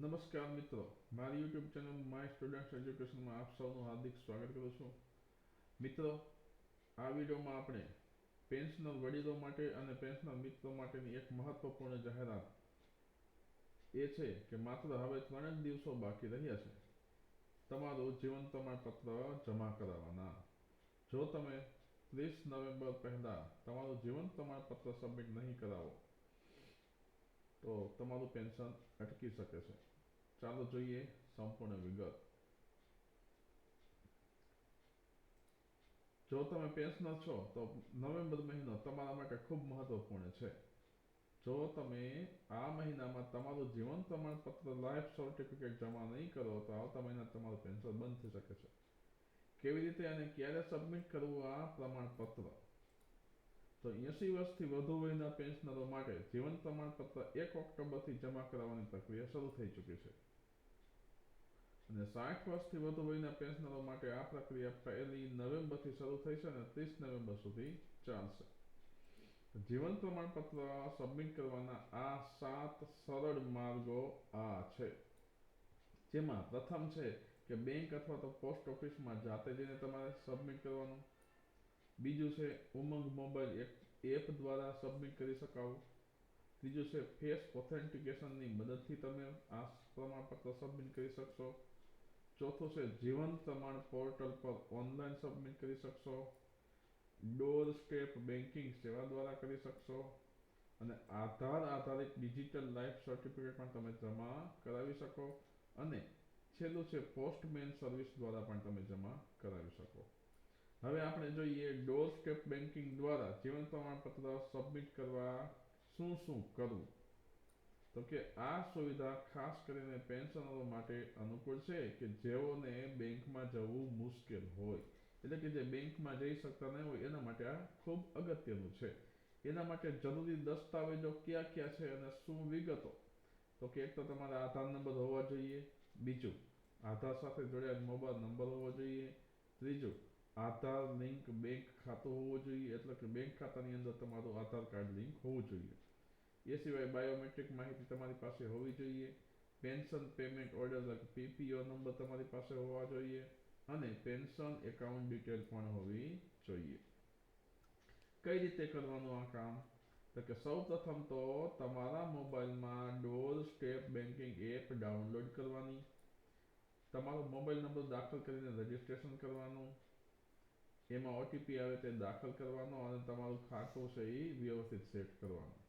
નમસ્કાર મિત્રો. મારી યુટ્યુબ ચેનલ માય સ્ટુડન્ટ એજ્યુકેશનમાં આપ સૌનું હાર્દિક સ્વાગત કરું છું. મિત્રો, આ વિડીયોમાં આપણે પેન્શનર વડીલો માટે અને પેન્શનર મિત્રો માટેની એક મહત્વપૂર્ણ જાહેરાત એ છે કે માત્ર હવે ત્રણ જ દિવસો બાકી રહ્યા છે. તમારું જીવન પ્રમાણપત્ર જમા કરાવવાના. જો તમે ત્રીસ નવેમ્બર પહેલાં તમારું જીવન પ્રમાણપત્ર સબમિટ નહીં કરાવો તો તમારું પેન્શન અટકી શકે છે. ચાલો જોઈએ સંપૂર્ણ વિગત. જો તમે પેન્શનર છો, તો નવેમ્બર મહિનો તમારા માટે ખૂબ મહત્વપૂર્ણ છે. જો તમે આ મહિનામાં તમારું જીવન પ્રમાણપત્ર લાઈફ સર્ટિફિકેટ જમા નહીં કરો, તો આવતા મહિના તમારું પેન્શન બંધ થઈ શકે છે. કેવી રીતે અને ક્યારે સબમિટ કરવું આ પ્રમાણપત્ર? તો એંસી વર્ષથી વધુ વયના પેન્શનરો માટે જીવન પ્રમાણપત્ર એક ઓક્ટોબરથી જમા કરાવવાની પ્રક્રિયા શરૂ થઈ ચૂકી છે. અને સાઠ વર્ષથી વધુ વયના પેન્શનરો માટે આ પ્રક્રિયા પહેલી નવેમ્બરથી શરૂ થઈ છે અને ત્રીસ નવેમ્બર સુધી ચાલશે. જીવન પ્રમાણપત્ર સબમિટ કરવાના આ સાત સરળ માર્ગો આ છે. જેમાં પ્રથમ છે કે બેંક અથવા તો પોસ્ટ ઓફિસમાં જાતે જઈને તમારે સબમિટ કરવાનું બીજું છે ઉમંગ મોબાઈલ એપ દ્વારા સબમિટ કરી શકાવો. ત્રીજું છે ફેસ ઓથેન્ટિકેશનની મદદથી તમે આ પ્રમાણપત્ર સબમિટ કરી શકશો. ચોથું છે જીવન પ્રમાણ પોર્ટલ પર ઓનલાઈન સબમિટ કરી શકશો. ડોર સ્ટેપ બેન્કિંગ સેવા દ્વારા કરી શકશો. અને આધાર આધારિત ડિજિટલ લાઈફ સર્ટિફિકેટ પણ તમે જમા કરાવી શકો. અને છેલ્લું છે પોસ્ટમેન સર્વિસ દ્વારા પણ તમે જમા કરાવી શકો. હવે આપણે જોઈએ ડોર સ્ટેપ બેન્કિંગ દ્વારા જીવન પ્રમાણપત્ર સબમિટ કરવા શું શું કરવું? તો કે આ સુવિધા ખાસ કરીને પેન્શનરો માટે અનુકૂળ છે કે જેઓને બેંકમાં જવું મુશ્કેલ હોય. એટલે કે જે બેંકમાં જઈ શકતા નહીં હોય, એના માટે આ ખૂબ અગત્યનું છે. એના માટે જરૂરી દસ્તાવેજો કયા કયા છે અને શું વિગતો? તો કે એક તો તમારા આધાર નંબર હોવા જોઈએ, બીજું આધાર સાથે જોડાયેલ મોબાઈલ નંબર હોવો જોઈએ, ત્રીજું આધાર લિંક બેંક ખાતું હોવું જોઈએ એટલે કે બેંક ખાતાની અંદર તમારું આધાર કાર્ડ લિંક હોવું જોઈએ. એ સિવાય બાયોમેટ્રિક માહિતી તમારી પાસે હોવી જોઈએ. પેન્શન પેમેન્ટ ઓર્ડર એટલે પીપીઓ નંબર તમારી પાસે હોવા જોઈએ અને પેન્શન એકાઉન્ટ ડિટેલ પણ હોવી જોઈએ. કઈ રીતે કરવાનું આ કામ? તો કે સૌ પ્રથમ તો તમારા મોબાઈલમાં door step banking app download કરવાની. તમારો મોબાઈલ નંબર દાખલ કરીને રજીસ્ટ્રેશન કરવાનું. એમાં ઓટીપી આવે તે દાખલ કરવાનો અને તમારું ખાતું છે એ વ્યવસ્થિત સેટ કરવાનું.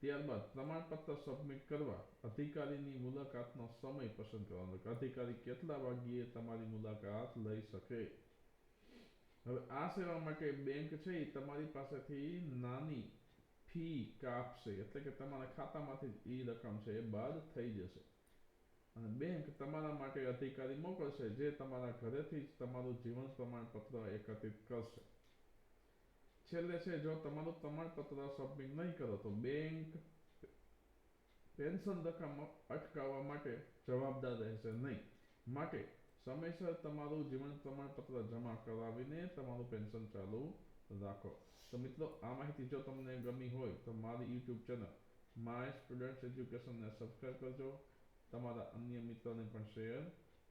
ત્યારબાદ પ્રમાણપત્ર સબમિટ કરવા, અધિકારીની મુલાકાતનો સમય પસંદ કરવાનો. અધિકારી કેટલા વાગ્યે તમારી મુલાકાત લઈ શકે? હવે આ સેવા માટે બેંક છે એ તમારી પાસેથી નાની ફી કાપશે. એટલે કે તમારા ખાતામાંથી એ રકમ છે એ બાદ થઈ જશે. અને બેંક તમારા માટે અધિકારી મોકલશે, જે તમારા ઘરેથી જ તમારું જીવન પ્રમાણપત્ર એકત્રિત કરશે. છેલ્લે છે, જો તમારું પ્રમાણપત્ર સબમિટ નહીં કરો, તો બેંક પેન્શન રકમ અટકાવવા માટે જવાબદાર રહેશે નહીં. માટે સમયસર તમારું જીવન પ્રમાણપત્ર જમા કરાવીને તમારું પેન્શન ચાલુ રાખો. તો મિત્રો, આ માહિતી જો તમને ગમી હોય, તો મારી યુટ્યુબ ચેનલ માય સ્ટુડન્ટ એજ્યુકેશનને સબસ્ક્રાઈબ કરજો. તમારા અન્ય મિત્રોને પણ શેર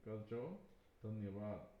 કરજો ધન્યવાદ